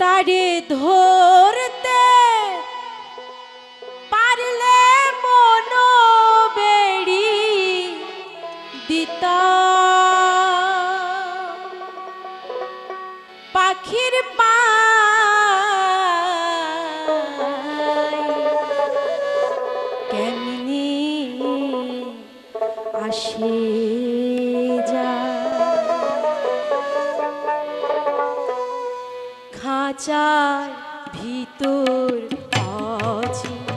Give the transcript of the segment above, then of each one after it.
তারে ধরতে পারলে মন বেড়ি দিতা। পাখির পায় কেমনি আসে? খাঁচার ভিতর অছি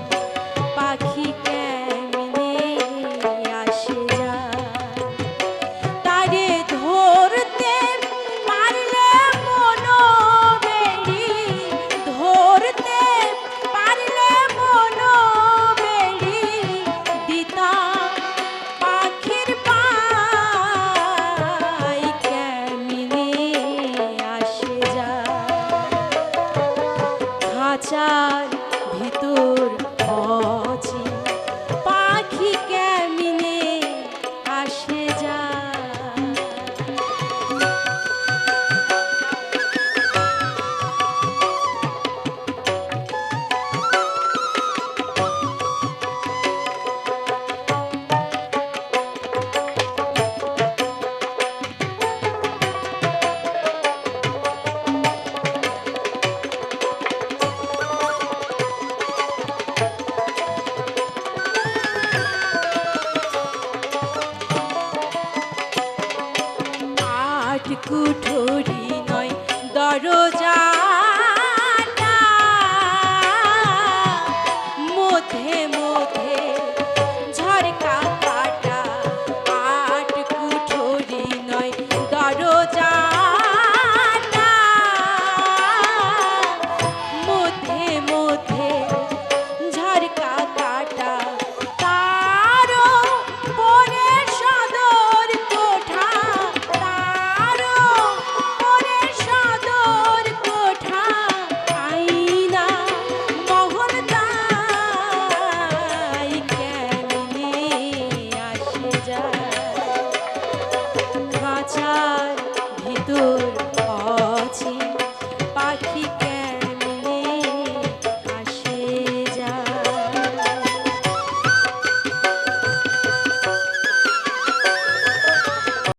খাঁচার ভিতর কুঠুরি নয়। দরজা tuh